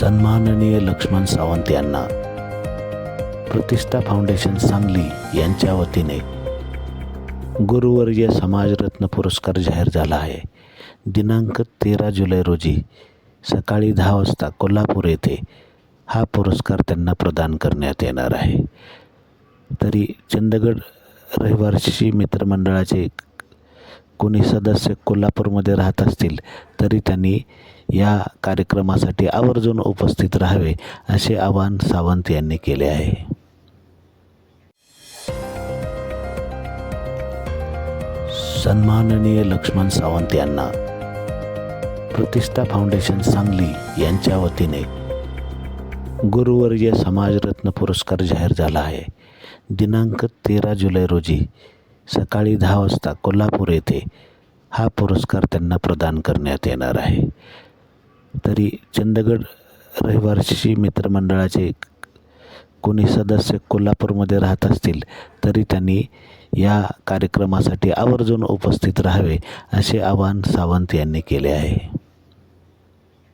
सन्माननीय लक्ष्मण सावंत यांना प्रतिष्ठा फाउंडेशन सांगली यांच्या वतीने गुरुवर्य समाजरत्न पुरस्कार जाहीर झाला आहे. दिनांक तेरा जुलै रोजी सकाळी दहा वाजता कोल्हापूर येथे हा पुरस्कार त्यांना प्रदान करण्यात येणार आहे. तरी चंदगड रहिवासी मित्रमंडळाचे कोणी सदस्य कोल्हापूरमध्ये राहत असतील तरी त्यांनी या कार्यक्रमासाठी आवर्जून उपस्थित राहावे असे आवाहन सावंत यांनी केले आहे. सन्माननीय लक्ष्मण सावंत यांना प्रतिष्ठा फाउंडेशन सांगली यांच्या वतीने गुरुवर्य समाजरत्न पुरस्कार जाहीर झाला आहे. दिनांक तेरा जुलै रोजी सकाळी दहा वाजता कोल्हापूर येथे हा पुरस्कार त्यांना प्रदान करण्यात येणार आहे. तरी चंदगड रहिवासी मित्रमंडळाचे कोणी सदस्य कोल्हापूरमध्ये राहत असतील तरी त्यांनी या कार्यक्रमासाठी आवर्जून उपस्थित राहावे असे आवाहन सावंत यांनी केले आहे.